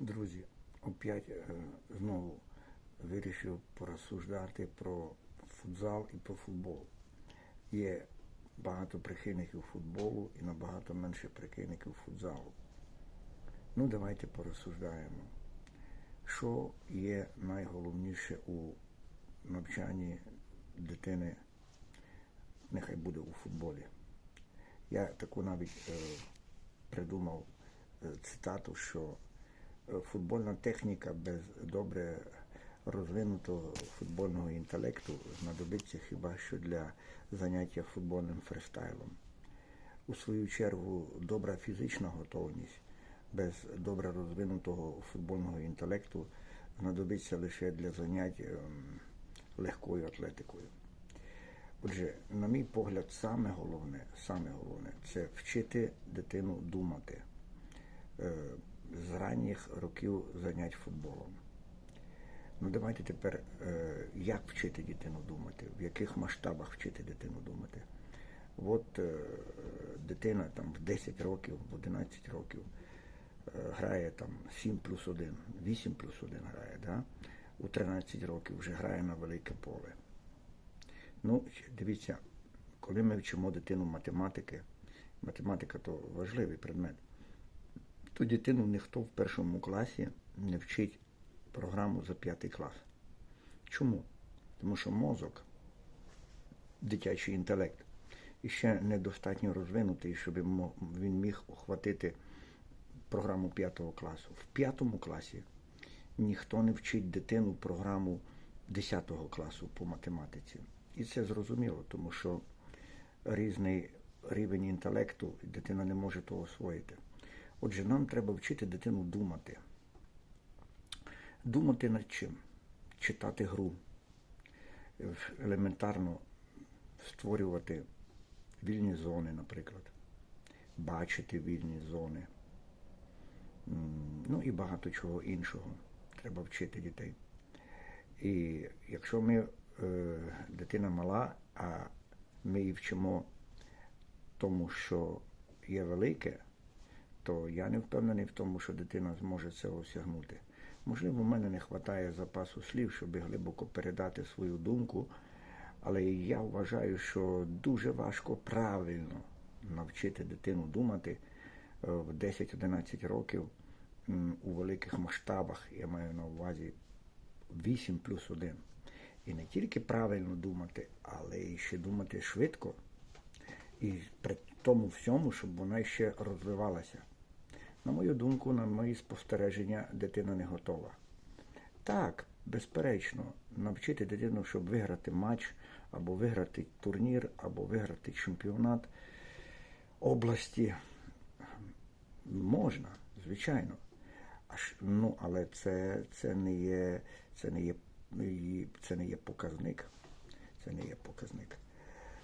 Друзі, опять е, знову вирішив порозсуждати про футзал і про футбол. Є багато прихильників футболу і набагато менше прихильників футзалу. Ну, давайте порозсуждаємо, що є найголовніше у навчанні дитини, нехай буде у футболі. Я таку навіть е, придумав е, цитату, що футбольна техніка без добре розвинутого футбольного інтелекту знадобиться хіба що для заняття футбольним фристайлом. У свою чергу, добра фізична готовність без добре розвинутого футбольного інтелекту знадобиться лише для занять ем, легкою атлетикою. Отже, на мій погляд, саме головне, саме головне це вчити дитину думати е, з ранніх років занять футболом. Ну давайте тепер, е, як вчити дитину думати, в яких масштабах вчити дитину думати. От е, дитина там в 10 років, в 11 років е, грає там 7 плюс 1, 8 плюс 1 грає, да? у 13 років вже грає на велике поле. Ну, дивіться, коли ми вчимо дитину математики, математика то важливий предмет, то дитину ніхто в першому класі не вчить програму за п'ятий клас. Чому? Тому що мозок, дитячий інтелект, іще недостатньо розвинутий, щоб він міг охватити програму п'ятого класу. В п'ятому класі ніхто не вчить дитину програму 10 класу по математиці. І це зрозуміло, тому що різний рівень інтелекту дитина не може того освоїти. Отже, нам треба вчити дитину думати. Думати над чим? Читати гру, елементарно створювати вільні зони, наприклад, бачити вільні зони. Ну і багато чого іншого. Треба вчити дітей. І якщо ми, е, дитина мала, а ми її вчимо тому, що є велике, то я не впевнений в тому, що дитина зможе це осягнути. Можливо, в мене не вистачає запасу слів, щоб глибоко передати свою думку, але я вважаю, що дуже важко правильно навчити дитину думати е, в 10-11 років у великих масштабах. Я маю на увазі 8 плюс 1. І не тільки правильно думати, але і ще думати швидко. І при тому всьому, щоб вона ще розвивалася. На мою думку, на мої спостереження, дитина не готова. Так, безперечно, навчити дитину, щоб виграти матч, або виграти турнір, або виграти чемпіонат області можна, звичайно. Аж, ну, Але це це, не є це не є, це не є показник. Це не є показник.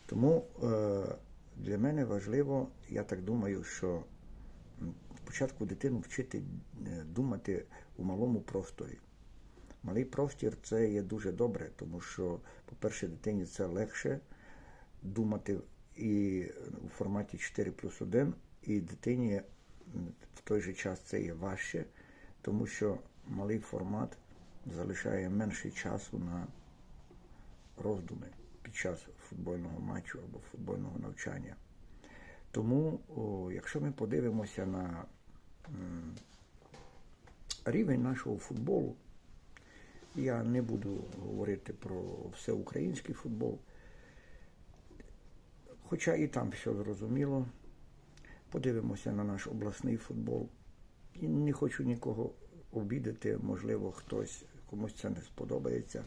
Тому е, для мене важливо, я так думаю, що спочатку дитину вчити е, думати у малому просторі. Малий простір це є дуже добре, тому що, по-перше, дитині це легше думати і у форматі 4 плюс 1, і дитині в той же час це є важче, тому що малий формат залишає менше часу на роздуми під час футбольного матчу або футбольного навчання. Тому, о, якщо ми подивимося на рівень нашого футболу, я не буду говорити про всеукраїнський футбол, хоча і там все зрозуміло. Подивимося на наш обласний футбол. І не хочу нікого обідати, можливо, хтось комусь це не сподобається.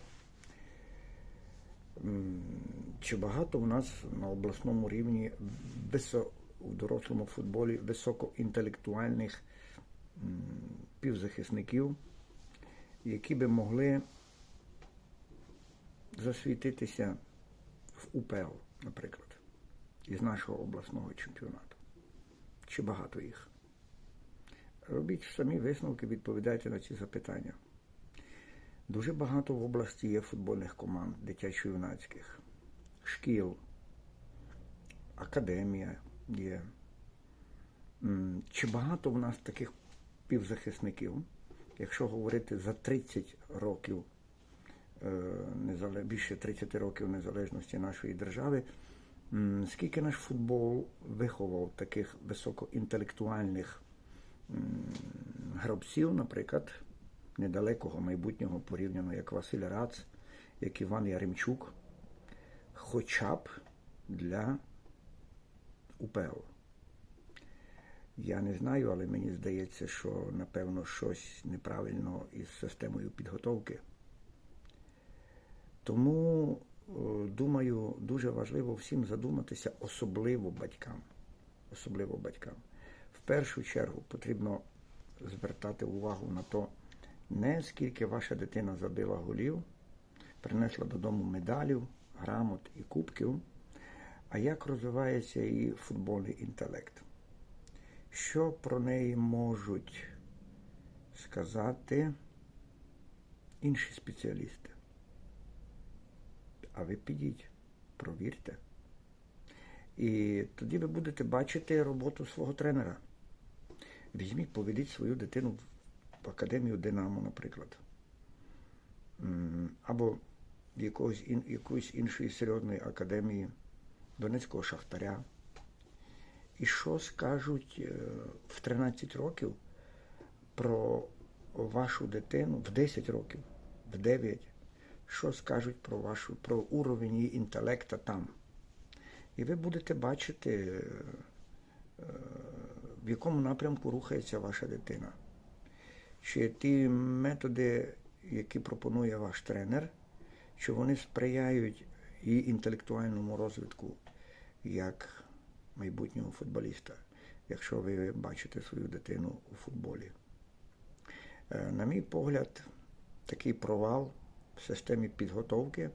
Чи багато у нас на обласному рівні у дорослому футболі високоінтелектуальних півзахисників, які би могли засвітитися в УПЛ, наприклад, із нашого обласного чемпіонату? Чи багато їх? Робіть самі висновки, відповідайте на ці запитання. Дуже багато в області є футбольних команд, дитячо-юнацьких, шкіл, академія є. Чи багато в нас таких півзахисників, якщо говорити за 30 років, е, більше 30 років незалежності нашої держави, скільки наш футбол виховав таких високоінтелектуальних гравців, наприклад, недалекого майбутнього порівняно як Василь Рац, як Іван Яремчук, хоча б для УПЛ. Я не знаю, але мені здається, що напевно щось неправильно із системою підготовки. Тому, е, думаю, дуже важливо всім задуматися, особливо батькам. Особливо батькам. В першу чергу потрібно звертати увагу на то, не скільки ваша дитина забила голів, принесла додому медалів, грамот і кубків, а як розвивається її футбольний інтелект. Що про неї можуть сказати інші спеціалісти? А ви підіть, провірте. І тоді ви будете бачити роботу свого тренера. Візьміть, поведіть свою дитину в академію Динамо, наприклад. Або в якоїсь іншої серйозної академії Донецького Шахтаря. І що скажуть е, в 13 років про вашу дитину в 10 років, в 9, що скажуть про вашу про уровень її інтелекта там. І ви будете бачити, е, в якому напрямку рухається ваша дитина. Чи ті методи, які пропонує ваш тренер, чи вони сприяють її інтелектуальному розвитку як майбутнього футболіста, якщо ви бачите свою дитину у футболі. Е, На мій погляд, такий провал в системі підготовки,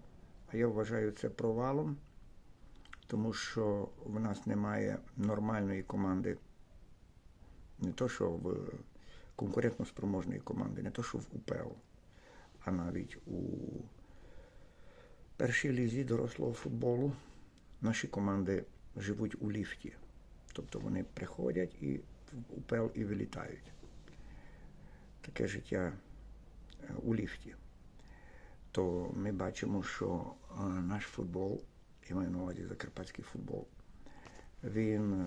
а я вважаю це провалом, тому що в нас немає нормальної команди, не то, що в конкурентно спроможної команди, не то, що в УПЛ, а навіть у першій лізі дорослого футболу наші команди живуть у ліфті. Тобто вони приходять і в УПЛ і вилітають. Таке життя е, у ліфті. То ми бачимо, що е, наш футбол, я маю на увазі закарпатський футбол, він, е,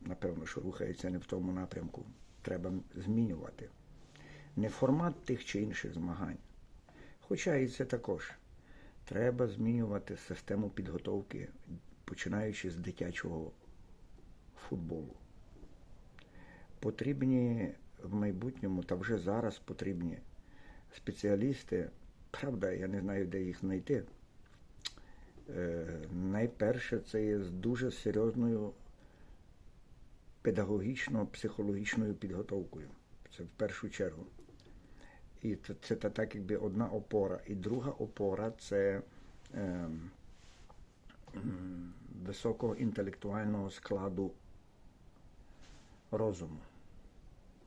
напевно, що рухається не в тому напрямку. Треба змінювати. Не формат тих чи інших змагань. Хоча і це також. Треба змінювати систему підготовки, починаючи з дитячого футболу. Потрібні в майбутньому, та вже зараз потрібні спеціалісти. Правда, я не знаю, де їх знайти. Е, найперше, це є з дуже серйозною педагогічно-психологічною підготовкою. Це в першу чергу. І це, так якби одна опора. І друга опора це е, високого інтелектуального складу розуму.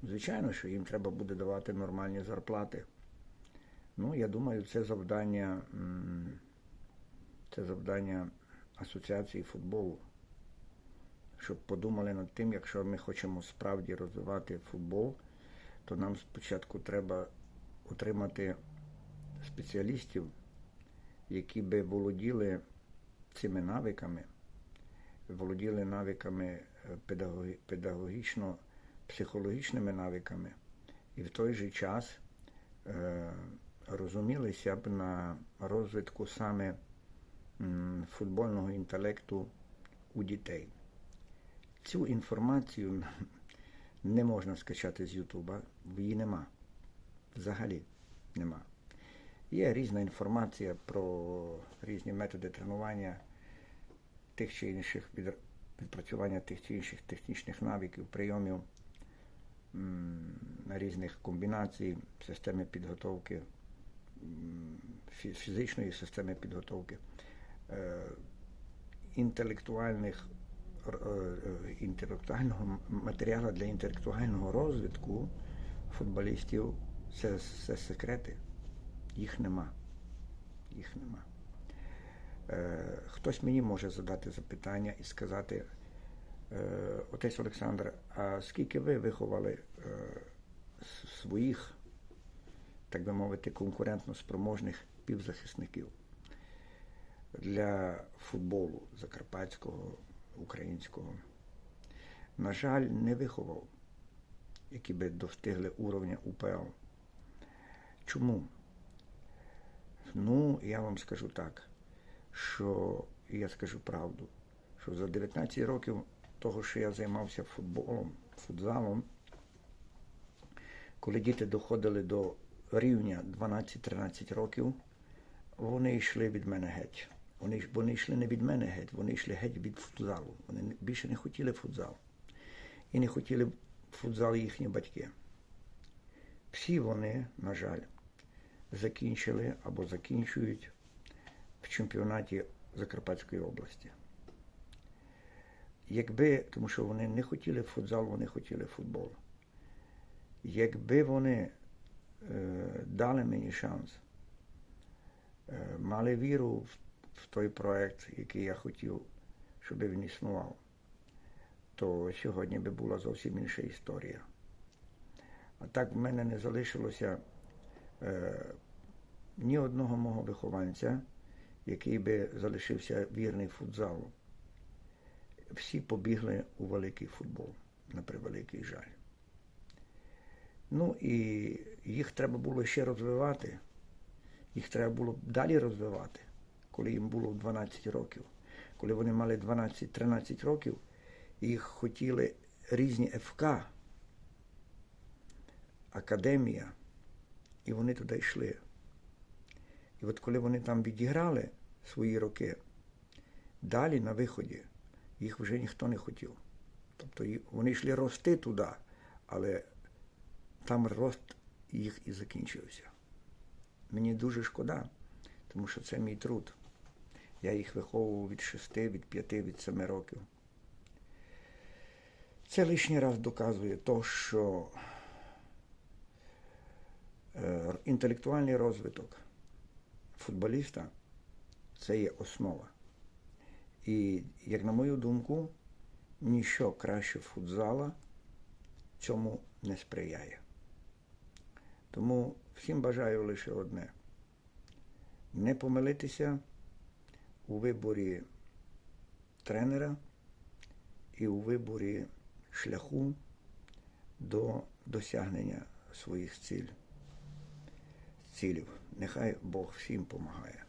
Звичайно, що їм треба буде давати нормальні зарплати. Ну, я думаю, це завдання, це завдання Асоціації футболу, щоб подумали над тим, якщо ми хочемо справді розвивати футбол, то нам спочатку треба отримати спеціалістів, які би володіли цими навиками, володіли навиками педагогічно-психологічними навиками, і в той же час е, розумілися б на розвитку саме футбольного інтелекту у дітей. Цю інформацію не можна скачати з Ютуба, її нема. Взагалі нема. Є різна інформація про різні методи тренування тих чи інших відпрацювання тих чи інших технічних навиків, прийомів різних комбінацій, системи підготовки, фізичної системи підготовки, інтелектуальних інтелектуального матеріалу для інтелектуального розвитку футболістів це, це секрети. Їх нема. Їх нема. Е, хтось мені може задати запитання і сказати, е, отець Олександр, а скільки ви виховали е, своїх, так би мовити, конкурентно спроможних півзахисників для футболу закарпатського, українського. На жаль, не виховав, які би достигли уровня УПЛ. Чому? Ну, я вам скажу так, що я скажу правду, що за 19 років того, що я займався футболом, футзалом, коли діти доходили до рівня 12-13 років, вони йшли від мене геть. Вони, вони йшли не від мене геть, вони йшли геть від футзалу. Вони більше не хотіли футзал. І не хотіли футзал їхні батьки. Всі вони, на жаль, закінчили або закінчують в чемпіонаті Закарпатської області. Якби, тому що вони не хотіли футзал, вони хотіли футбол. Якби вони е, дали мені шанс, е, мали віру в, в той проект, який я хотів, щоб він існував, то сьогодні би була зовсім інша історія. А так в мене не залишилося ні одного мого вихованця, який би залишився вірний футзалу. Всі побігли у великий футбол, на превеликий жаль. Ну і їх треба було ще розвивати. Їх треба було далі розвивати, коли їм було 12 років. Коли вони мали 12-13 років, їх хотіли різні ФК, академія, і вони туди йшли. І от коли вони там відіграли свої роки, далі на виході їх вже ніхто не хотів. Тобто вони йшли рости туди, але там рост їх і закінчився. Мені дуже шкода, тому що це мій труд. Я їх виховував від 6, від 5, від 7 років. Це лишній раз доказує то, що інтелектуальний розвиток футболіста це є основа. І, як на мою думку, ніщо краще футзала цьому не сприяє. Тому всім бажаю лише одне не помилитися у виборі тренера і у виборі шляху до досягнення своїх ціль, цілів. Нехай Бог всім допомагає.